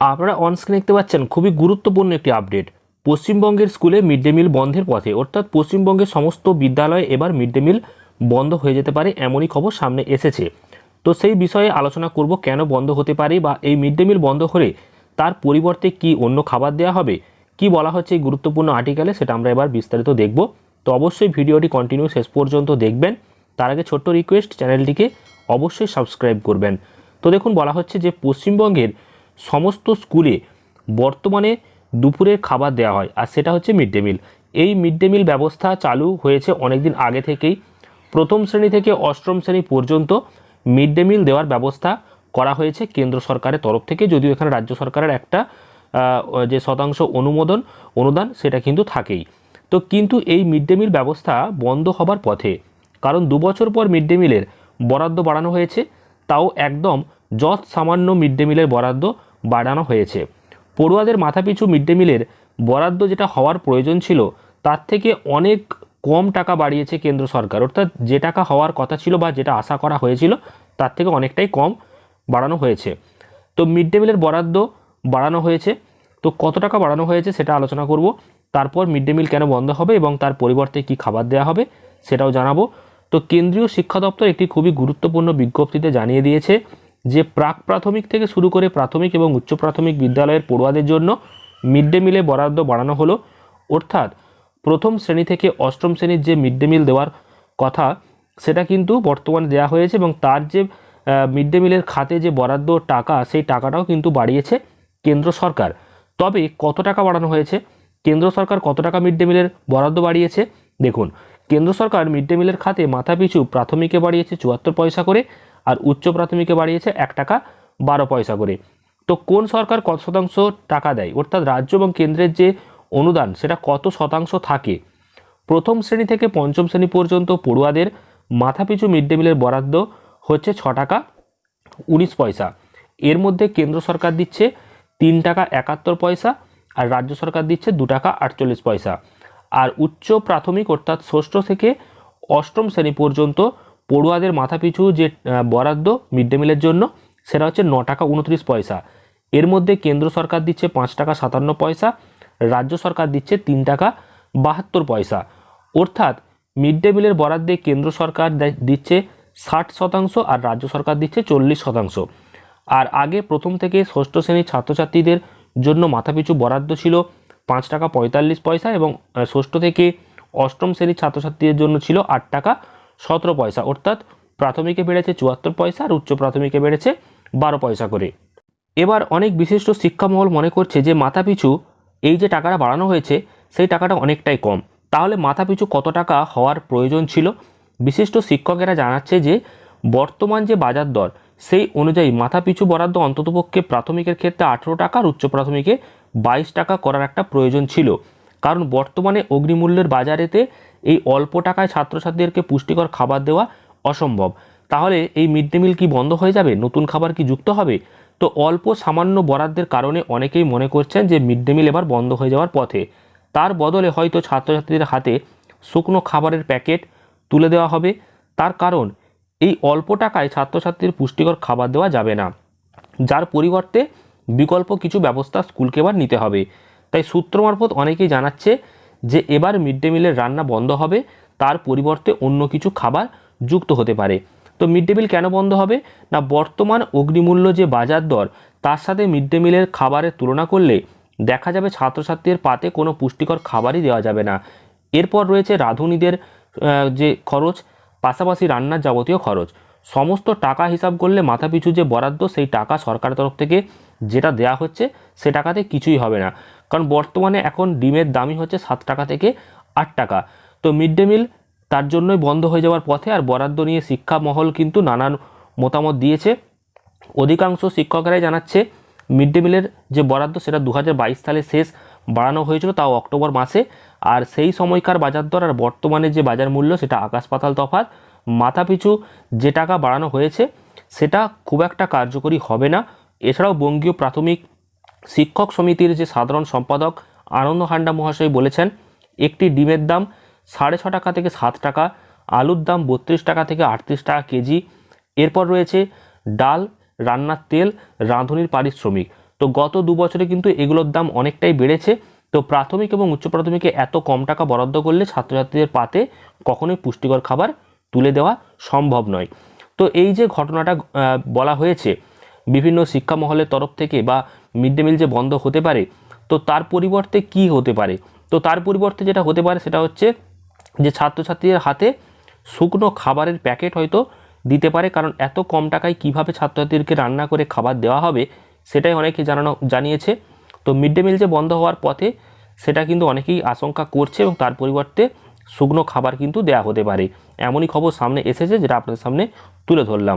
আপনারা অনস্ক্রিন দেখতে পাচ্ছেন খুবই গুরুত্বপূর্ণ একটি আপডেট পশ্চিমবঙ্গের স্কুলে মিড ডে মিল বন্ধের পথে। অর্থাৎ পশ্চিমবঙ্গের সমস্ত বিদ্যালয়ে এবার মিড ডে মিল বন্ধ হয়ে যেতে পারে এমনই খবর সামনে এসেছে। তো সেই বিষয়ে আলোচনা করব কেন বন্ধ হতে পারে বা এই মিড ডে মিল বন্ধ হলে তার পরিবর্তে কি অন্য খাবার দেওয়া হবে? কি বলা হচ্ছে এই গুরুত্বপূর্ণ আর্টিকেলে সেটা আমরা এবার বিস্তারিত দেখব। তো অবশ্যই ভিডিওটি কন্টিনিউ শেষ পর্যন্ত দেখবেন। তার আগে ছোট্ট রিকোয়েস্ট চ্যানেলটিকে অবশ্যই সাবস্ক্রাইব করবেন। তো দেখুন, বলা হচ্ছে যে পশ্চিমবঙ্গের সমস্ত স্কুলে বর্তমানে দুপুরের খাবার দেওয়া হয়, আর সেটা হচ্ছে মিড ডে মিল। এই মিড ডে মিল ব্যবস্থা চালু হয়েছে অনেকদিন আগে থেকেই। প্রথম শ্রেণি থেকে অষ্টম শ্রেণি পর্যন্ত মিড ডে মিল দেওয়ার ব্যবস্থা করা হয়েছে কেন্দ্র সরকারের তরফ থেকে, যদিও এখানে রাজ্য সরকারের একটা যে শতাংশ অনুমোদন, অনুদান সেটা কিন্তু থাকেই। তো কিন্তু এই মিড ডে মিল ব্যবস্থা বন্ধ হবার পথে, কারণ দু বছর পর মিড ডে মিলের বরাদ্দ বাড়ানো হয়েছে, তাও একদম যৎ সামান্য মিড ডে মিলের বরাদ্দ বাড়ানো হয়েছে। পড়ুয়াদের মাথাপিছু মিড ডে মিলের বরাদ্দ যেটা হওয়ার প্রয়োজন ছিল, তার থেকে অনেক কম টাকা বাড়িয়েছে কেন্দ্র সরকার। অর্থাৎ যে টাকা হওয়ার কথা ছিল বা যেটা আশা করা হয়েছিল, তার থেকে অনেকটাই কম বাড়ানো হয়েছে। তো মিড ডে মিলের বরাদ্দ বাড়ানো হয়েছে। তো কত টাকা বাড়ানো হয়েছে সেটা আলোচনা করব। তারপর মিড ডে মিল কেন বন্ধ হবে এবং তার পরিবর্তে কি খাবার দেওয়া হবে সেটাও জানাব। তো কেন্দ্রীয় শিক্ষা দপ্তর একটি খুবই গুরুত্বপূর্ণ বিজ্ঞপ্তিতে জানিয়ে দিয়েছে যে প্রাক প্রাথমিক থেকে শুরু করে প্রাথমিক এবং উচ্চ প্রাথমিক বিদ্যালয়ের পড়ুয়াদের জন্য মিড ডে মিলে বরাদ্দ বাড়ানো হলো। অর্থাৎ প্রথম শ্রেণি থেকে অষ্টম শ্রেণির যে মিড ডে মিল দেওয়ার কথা, সেটা কিন্তু বর্তমানে দেওয়া হয়েছে এবং তার যে মিড ডে মিলের খাতে যে বরাদ্দ টাকা, সেই টাকাটাও কিন্তু বাড়িয়েছে কেন্দ্র সরকার। তবে কত টাকা বাড়ানো হয়েছে? কেন্দ্র সরকার কত টাকা মিড ডে মিলের বরাদ্দ বাড়িয়েছে? দেখুন, কেন্দ্র সরকার মিড ডে মিলের খাতে মাথাপিছু প্রাথমিকে বাড়িয়েছে চুয়াত্তর পয়সা করে আর উচ্চ প্রাথমিকে বাড়িয়েছে এক টাকা বারো পয়সা করে। তো কোন সরকার কত শতাংশ টাকা দেয়? অর্থাৎ রাজ্য এবং কেন্দ্রের যে অনুদান, সেটা কত শতাংশ থাকে? প্রথম শ্রেণি থেকে পঞ্চম শ্রেণি পর্যন্ত পড়ুয়াদের মাথাপিছু মিড ডে মিলের বরাদ্দ হচ্ছে ছ টাকা উনিশ পয়সা। এর মধ্যে কেন্দ্র সরকার দিচ্ছে তিন টাকা একাত্তর পয়সা আর রাজ্য সরকার দিচ্ছে দু টাকা আটচল্লিশ পয়সা। আর উচ্চ প্রাথমিক অর্থাৎ ষষ্ঠ থেকে অষ্টম শ্রেণি পর্যন্ত পড়ুয়াদের মাথাপিছু যে বরাদ্দ মিড ডে মিলের জন্য, সেটা হচ্ছে ন টাকা উনত্রিশ পয়সা। এর মধ্যে কেন্দ্র সরকার দিচ্ছে পাঁচ টাকা সাতান্ন পয়সা, রাজ্য সরকার দিচ্ছে তিন টাকা বাহাত্তর পয়সা। অর্থাৎ মিড ডে মিলের বরাদ্দে কেন্দ্র সরকার দিচ্ছে ষাট শতাংশ আর রাজ্য সরকার দিচ্ছে চল্লিশ শতাংশ। আর আগে প্রথম থেকে ষষ্ঠ শ্রেণির ছাত্রছাত্রীদের জন্য মাথাপিছু বরাদ্দ ছিল পাঁচ টাকা পঁয়তাল্লিশ পয়সা এবং ষষ্ঠ থেকে অষ্টম শ্রেণির ছাত্রছাত্রীদের জন্য ছিল আট টাকা সতেরো পয়সা, অর্থাৎ প্রাথমিকে বেড়েছে চুয়াত্তর পয়সা আর উচ্চ প্রাথমিকে বেড়েছে বারো পয়সা করে। এবার অনেক বিশিষ্ট শিক্ষামহল মনে করছে যে মাথাপিছু এই যে টাকাটা বাড়ানো হয়েছে, সেই টাকাটা অনেকটাই কম। তাহলে মাথাপিছু কত টাকা হওয়ার প্রয়োজন ছিল? বিশিষ্ট শিক্ষকেরা জানাচ্ছে যে বর্তমান যে বাজার দর, সেই অনুযায়ী মাথাপিছু বরাদ্দ অন্ততপক্ষে প্রাথমিকের ক্ষেত্রে আঠেরো টাকা আর উচ্চ প্রাথমিকে বাইশ টাকা করার একটা প্রয়োজন ছিল। কারণ বর্তমানে অগ্নিমূল্যের বাজারেতে এই অল্প টাকায় ছাত্রছাত্রীদেরকে পুষ্টিকর খাবার দেওয়া অসম্ভব। তাহলে এই মিড ডে মিল কি বন্ধ হয়ে যাবে? নতুন খাবার কি যুক্ত হবে? তো অল্প সামান্য বরাদ্দের কারণে অনেকেই মনে করছেন যে মিড ডে মিল এবার বন্ধ হয়ে যাওয়ার পথে। তার বদলে হয়তো ছাত্রছাত্রীদের হাতে শুকনো খাবারের প্যাকেট তুলে দেওয়া হবে। তার কারণ, এই অল্প টাকায় ছাত্রছাত্রীর পুষ্টিকর খাবার দেওয়া যাবে না। যার পরিবর্তে বিকল্প কিছু ব্যবস্থা স্কুলকে এবার নিতে হবে। তাই সূত্র মারফত অনেকেই জানাচ্ছে যে এবার মিড ডে মিলের রান্না বন্ধ হবে, তার পরিবর্তে অন্য কিছু খাবার যুক্ত হতে পারে। তো মিড ডে মিল কেন বন্ধ হবে? না, বর্তমান অগ্নিমূল্য যে বাজার দর, তার সাথে মিড ডে মিলের খাবারের তুলনা করলে দেখা যাবে ছাত্রছাত্রীদের পাতে কোনো পুষ্টিকর খাবারই দেওয়া যাবে না। এরপর রয়েছে রাঁধুনিদের যে খরচ, পাশাপাশি রান্নার যাবতীয় খরচ। সমস্ত টাকা হিসাব করলে মাথাপিছু যে বরাদ্দ, সেই টাকা সরকারের তরফ থেকে যেটা দেওয়া হচ্ছে, সে টাকাতে কিছুই হবে না। কারণ বর্তমানে এখন ডিমের দামই হচ্ছে সাত টাকা থেকে আট টাকা। তো মিড ডে মিল তার জন্যই বন্ধ হয়ে যাওয়ার পথে আর বরাদ্দ নিয়ে শিক্ষা মহল কিন্তু নানান মতামত দিয়েছে। অধিকাংশ শিক্ষকেরাই জানাচ্ছে মিড ডে মিলের যে বরাদ্দ সেটা দু হাজার বাইশ সালে শেষ বাড়ানো হয়েছিল তাও অক্টোবর মাসে। আর সেই সময়কার বাজার দর আর বর্তমানে যে বাজার মূল্য সেটা আকাশ পাতাল তফাৎ। মাথাপিছু যে টাকা বাড়ানো হয়েছে সেটা খুব একটা কার্যকরী হবে না। এছাড়াও বঙ্গীয় প্রাথমিক শিক্ষক সমিতির যে সাধারণ সম্পাদক আনন্দ হান্ডা মহাশয় বলেছেন, একটি ডিমের দাম সাড়ে ছ টাকা থেকে সাত টাকা, আলুর দাম বত্রিশ টাকা থেকে আটত্রিশ টাকা কেজি। এরপর রয়েছে ডাল, রান্নার তেল, রাঁধুনির পারিশ্রমিক। তো গত দু বছরে কিন্তু এগুলোর দাম অনেকটাই বেড়েছে। তো প্রাথমিক এবং উচ্চ প্রাথমিকে এত কম টাকা বরাদ্দ করলে ছাত্রছাত্রীদের পাতে কখনোই পুষ্টিকর খাবার তুলে দেওয়া সম্ভব নয়। তো এই যে ঘটনাটা বলা হয়েছে, বিভিন্ন শিক্ষা মহলের তরফ থেকে বা মিড ডে মিল যে বন্ধ হতে পারে, তো তার পরিবর্তে কি হতে পারে? তো তার পরিবর্তে যেটা হতে পারে সেটা হচ্ছে যে ছাত্রছাত্রীদের হাতে শুকনো খাবারের প্যাকেট হয়তো দিতে পারে, কারণ এত কম টাকায় কীভাবে ছাত্রছাত্রীদেরকে রান্না করে খাবার দেওয়া হবে সেটাই অনেকে জানানো, জানিয়েছে। তো মিড ডে মিল যে বন্ধ হওয়ার পথে সেটা কিন্তু অনেকেই আশঙ্কা করছে এবং তার পরিবর্তে শুকনো খাবার কিন্তু দেয়া হতে পারে। এমনই খবর সামনে এসেছে, যেটা আপনাদের সামনে তুলে ধরলাম।